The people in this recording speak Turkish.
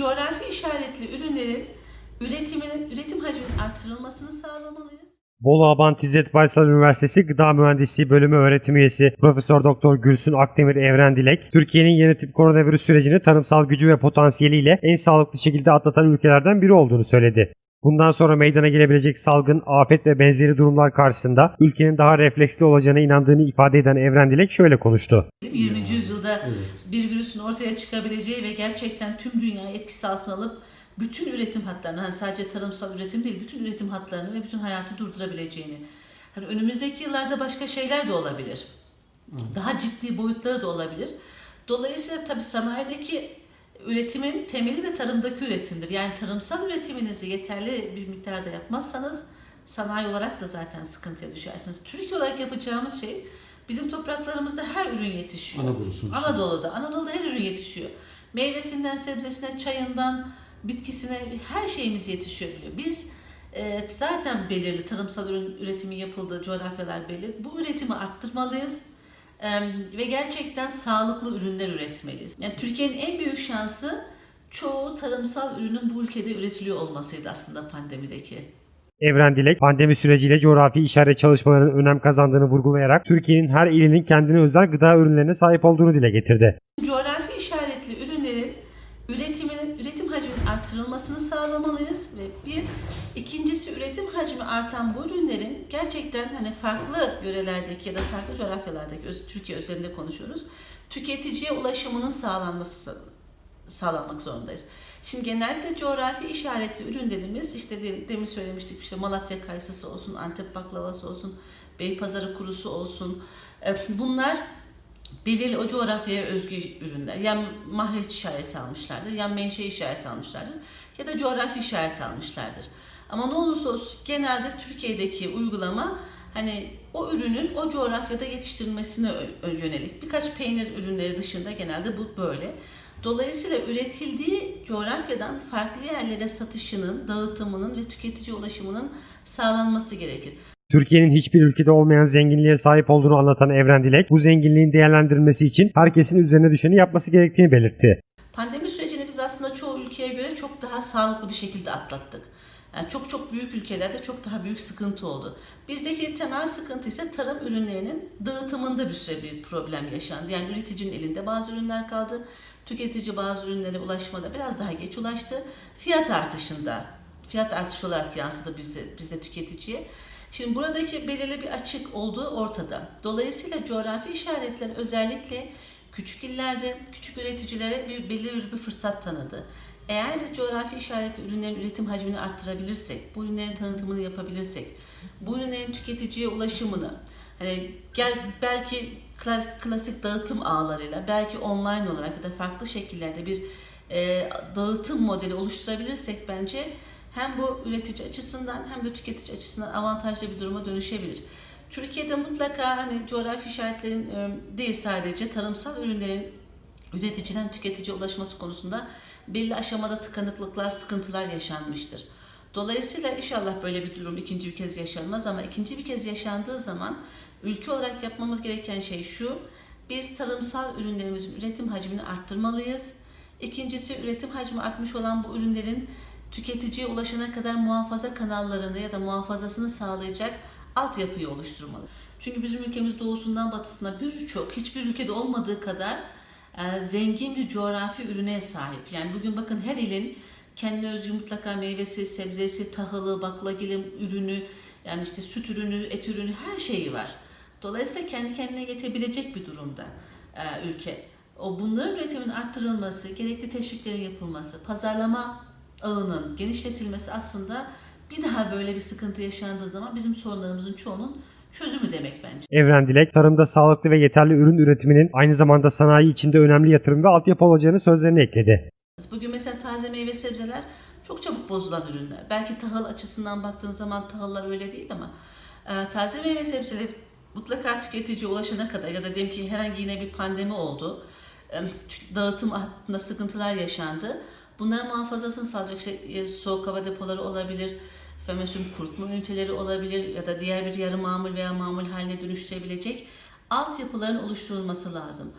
coğrafi işaretli ürünlerin üretiminin üretim hacminin arttırılmasını sağlamalıyız. Bolu Abant İzzet Baysal Üniversitesi Gıda Mühendisliği Bölümü öğretim üyesi Profesör Doktor Gülsün Akdemir Evren Dilek, Türkiye'nin yeni tip koronavirüs sürecini tarımsal gücü ve potansiyeliyle en sağlıklı şekilde atlatan ülkelerden biri olduğunu söyledi. Bundan sonra meydana gelebilecek salgın, afet ve benzeri durumlar karşısında ülkenin daha refleksli olacağına inandığını ifade eden Evren Dilek şöyle konuştu. 20. yüzyılda bir virüsün ortaya çıkabileceği ve gerçekten tüm dünyayı etkisi altına alıp bütün üretim hatlarını, hani sadece tarımsal üretim değil, bütün üretim hatlarını ve bütün hayatı durdurabileceğini. Hani önümüzdeki yıllarda başka şeyler de olabilir. Daha ciddi boyutları da olabilir. Dolayısıyla tabii sanayideki üretimin temeli de tarımdaki üretimdir. Yani tarımsal üretiminizi yeterli bir miktarda yapmazsanız sanayi olarak da zaten sıkıntıya düşersiniz. Türkiye olarak yapacağımız şey bizim topraklarımızda her ürün yetişiyor. Anadolu'da. Anadolu'da her ürün yetişiyor. Meyvesinden, sebzesine, çayından, bitkisine her şeyimiz yetişiyor biliyor. Biz e, zaten belirli tarımsal ürün üretimi yapıldığı coğrafyalar belli. Bu üretimi arttırmalıyız. Ve gerçekten sağlıklı ürünler üretmeliyiz. Yani Türkiye'nin en büyük şansı çoğu tarımsal ürünün bu ülkede üretiliyor olmasıydı aslında pandemideki. Evren Dilek, pandemi süreciyle coğrafi işaret çalışmalarının önem kazandığını vurgulayarak Türkiye'nin her ilinin kendine özel gıda ürünlerine sahip olduğunu dile getirdi. Coğrafi işaretli ürünlerin üretiminin üretim hacminin arttırılmasını sağlamalıyız ve bir ikincisi üretim hacmi artan bu ürünlerin gerçekten hani farklı yörelerdeki ya da farklı coğrafyalardaki Türkiye özelinde konuşuyoruz. Tüketiciye ulaşımının sağlanması sağlanmak zorundayız. Şimdi genellikle coğrafi işaretli ürünlerimiz işte de- demin söylemiştik işte Malatya kayısısı olsun, Antep baklavası olsun, Beypazarı kurusu olsun. E, Bunlar belirli o coğrafyaya özgü ürünler. Ya mahreç işareti almışlardır, ya menşe işareti almışlardır ya da coğrafi işareti almışlardır. Ama ne olursa olsun genelde Türkiye'deki uygulama hani o ürünün o coğrafyada yetiştirilmesine yönelik. Birkaç peynir ürünleri dışında genelde bu böyle. Dolayısıyla üretildiği coğrafyadan farklı yerlere satışının, dağıtımının ve tüketici ulaşımının sağlanması gerekir. Türkiye'nin hiçbir ülkede olmayan zenginliğe sahip olduğunu anlatan Evren Dilek, bu zenginliğin değerlendirilmesi için herkesin üzerine düşeni yapması gerektiğini belirtti. Pandemi sürecini biz aslında çoğu ülkeye göre çok daha sağlıklı bir şekilde atlattık. Yani çok çok büyük ülkelerde çok daha büyük sıkıntı oldu. Bizdeki temel sıkıntı ise tarım ürünlerinin dağıtımında bir süre bir problem yaşandı. Yani üreticinin elinde bazı ürünler kaldı. Tüketici bazı ürünlere ulaşmada biraz daha geç ulaştı. Fiyat artışında, fiyat artışı olarak yansıdı bize, bize tüketiciye. Şimdi buradaki belirli bir açık olduğu ortada. Dolayısıyla coğrafi işaretler özellikle küçük illerde küçük üreticilere bir belirli bir fırsat tanıdı. Eğer biz coğrafi işaretli ürünlerin üretim hacmini arttırabilirsek, bu ürünlerin tanıtımını yapabilirsek, bu ürünlerin tüketiciye ulaşımını, hani gel belki kla- klasik dağıtım ağlarıyla, belki online olarak ya da farklı şekillerde bir e, dağıtım modeli oluşturabilirsek bence hem bu üretici açısından hem de tüketici açısından avantajlı bir duruma dönüşebilir. Türkiye'de mutlaka hani coğrafi işaretlerin e, değil sadece tarımsal ürünlerin üreticiden tüketiciye ulaşması konusunda belli aşamada tıkanıklıklar, sıkıntılar yaşanmıştır. Dolayısıyla inşallah böyle bir durum ikinci bir kez yaşanmaz ama ikinci bir kez yaşandığı zaman ülke olarak yapmamız gereken şey şu. Biz tarımsal ürünlerimizin üretim hacmini arttırmalıyız. İkincisi üretim hacmi artmış olan bu ürünlerin tüketiciye ulaşana kadar muhafaza kanallarını ya da muhafazasını sağlayacak altyapıyı oluşturmalı. Çünkü bizim ülkemiz doğusundan batısına birçok hiçbir ülkede olmadığı kadar e, zengin bir coğrafi ürüne sahip. Yani bugün bakın her ilin kendine özgü mutlaka meyvesi, sebzesi, tahılı, baklagili ürünü, yani işte süt ürünü, et ürünü her şeyi var. Dolayısıyla kendi kendine yetebilecek bir durumda e, ülke. O bunların üretiminin arttırılması, gerekli teşviklerin yapılması, pazarlama ağının genişletilmesi aslında bir daha böyle bir sıkıntı yaşandığı zaman bizim sorunlarımızın çoğunun çözümü demek bence. Evren Dilek, tarımda sağlıklı ve yeterli ürün üretiminin aynı zamanda sanayi içinde önemli yatırım ve altyapı olacağını sözlerine ekledi. Bugün mesela taze meyve sebzeler çok çabuk bozulan ürünler. Belki tahıl açısından baktığın zaman tahıllar öyle değil ama e, taze meyve sebzeler mutlaka tüketiciye ulaşana kadar ya da diyelim ki herhangi yine bir pandemi oldu. e, Dağıtım hattında sıkıntılar yaşandı. Bunların muhafazasını sağlayacak işte e, soğuk hava depoları olabilir, söyleyeyim, kurutma üniteleri olabilir ya da diğer bir yarı mamul veya mamul haline dönüştürebilecek altyapıların oluşturulması lazım.